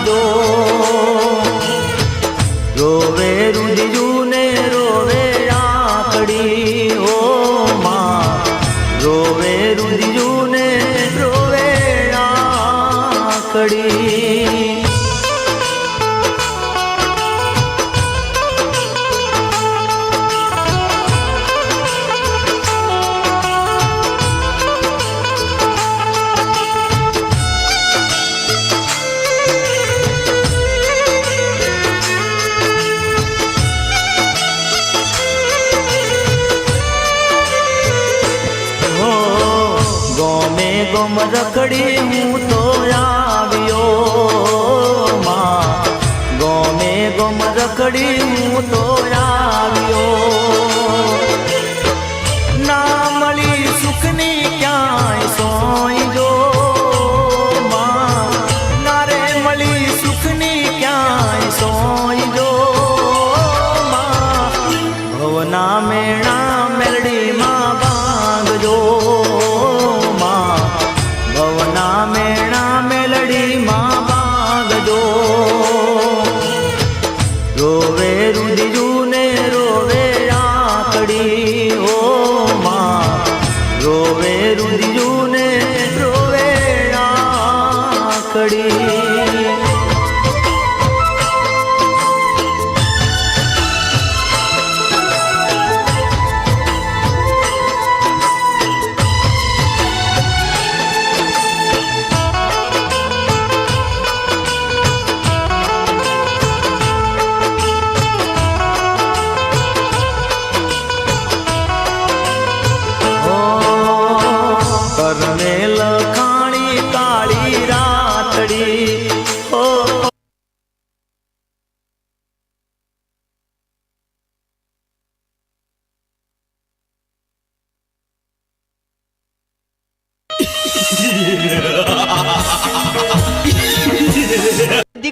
બાંધજો રોવે રુદિયું ગોમે રખડી હું તો આવ્યો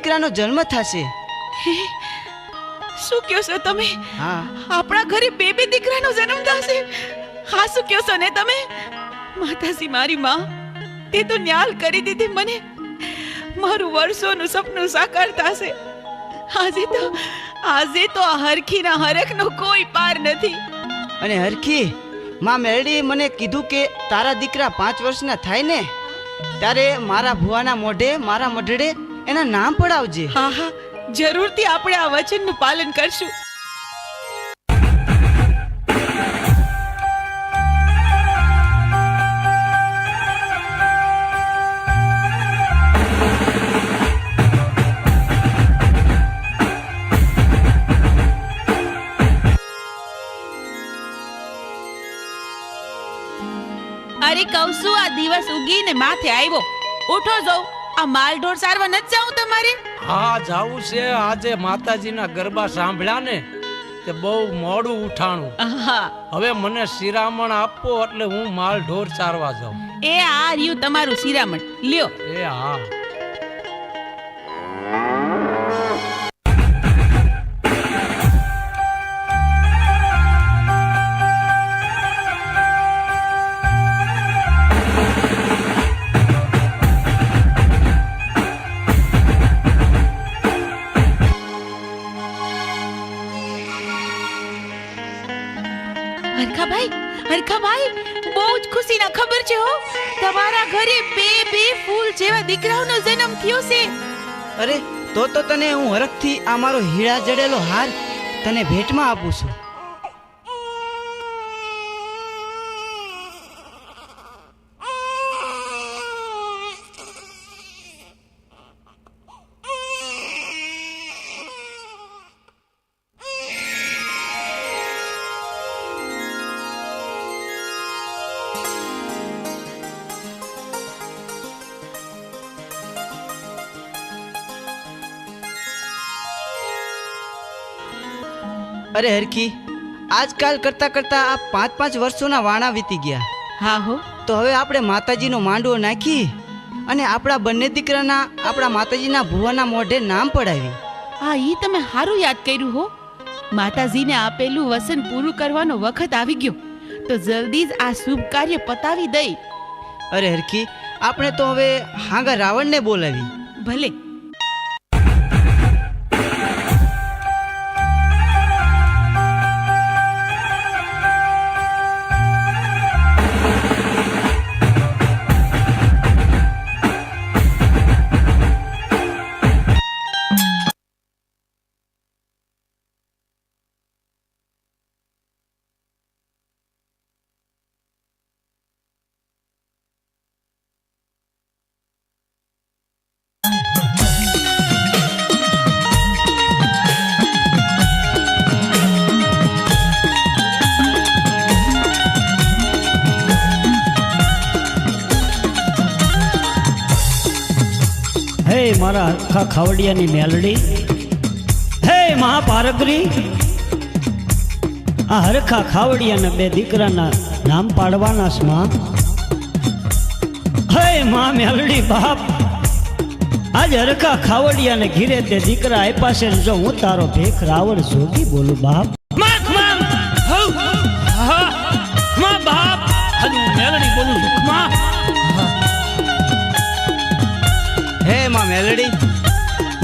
દીકરાનો જન્મ થશે. શું કહો છો તમે? હા. આપણા ઘરે બે બે દીકરાનો જન્મ થશે? હા શું કહો છો ને તમે? માતાજી મારી માં તે તો ન્યાલ કરી દીધી મને. મારું વર્ષોનું સપનું સાકાર થશે. આજે તો આજે તો આ હરખીના હરખનો કોઈ પાર નથી. અને હરખી માં મેરડીએ મને કીધું કે તારા દીકરા પાંચ વર્ષના થાય ને ત્યારે મારા ભુવાના મોઢે મારા મઢડે એના નામ પડાવજે. હા હા. જરૂરથી આપણે આ વચનનું પાલન કરશું. અરે કહું આ દિવસ ઉગીને માથે આવ્યો. ઉઠો જાઉં આ માલ ઢોર સારવા નથી જાઉં તમારે? હા જાવું છે. આજે માતાજીના ગરબા સાંભળ્યા ને તે બહુ મોડું ઉઠાણું. હવે મને શિરામણ આપો એટલે હું માલ ઢોર ચારવા જાઉં. એ આ રહ્યું તમારું શિરામણ. લ્યો. એ હા. હરખાભાઈ હરખાભાઈ, બહુ જ ખુશીના ખબર છે હો. તમારા ઘરે બે બે ફૂલ જેવા દીકરાઓનો જન્મ થયો છે. અરે, તો તો તને હું હરખથી આ મારો હીરા જડેલો હાર તને ભેટમાં આપું છું. અરે હરખી આજકાલ કરતા કરતા આ પાંચ પાંચ વર્ષોના વાણા વીતી ગયા. હા હો. તો હવે આપણે માતાજીનો માંડવો નાખી અને આપણા બંને દીકરાના આપણા માતાજીના ભુવાના મોઢે નામ પડાવી. હા ઈ તમે સારું યાદ કર્યું હો. માતાજીને આપેલું વસન પૂરું કરવાનો વખત આવી ગયો. તો જલ્દી જ આ શુભ કાર્ય પતાવી દઈ. અરે હરખી આપણે તો હવે હાંગા રાવણને બોલાવી. ભલે. મારા હરખા ખાવડિયાની મેલડી. હે મહાપારગરી. આ હરખા ખાવડિયાના બે દીકરાના નામ પાડવાના સ્મા હે મા મેલડી બાપ. આજ હરખા ખાવડિયાને ઘીરે તે દીકરા આપ્યા છે જો હું તારો ભેખ રાવણ જોગી બોલું બાપ. મેલડી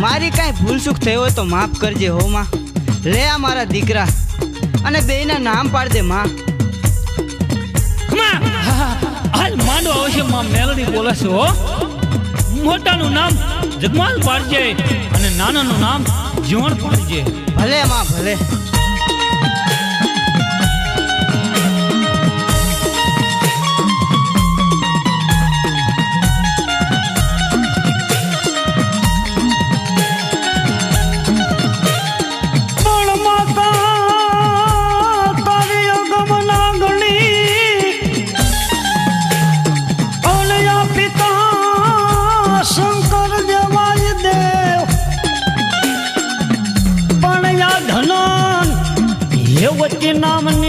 મારી કાંઈ ભૂલ ચૂક થઈ હોય તો માફ કરજે હો માં. લે આ મારા દીકરા અને બેયના નામ પાડ દે માં. માં હાલ માંડો આવશે માં મેલડી બોલે છે હો. મોટાનું નામ જગમાલ પાડજે અને નાનાનું નામ જીવણ પાડજે. ભલે માં ભલે. હે વચ્ચે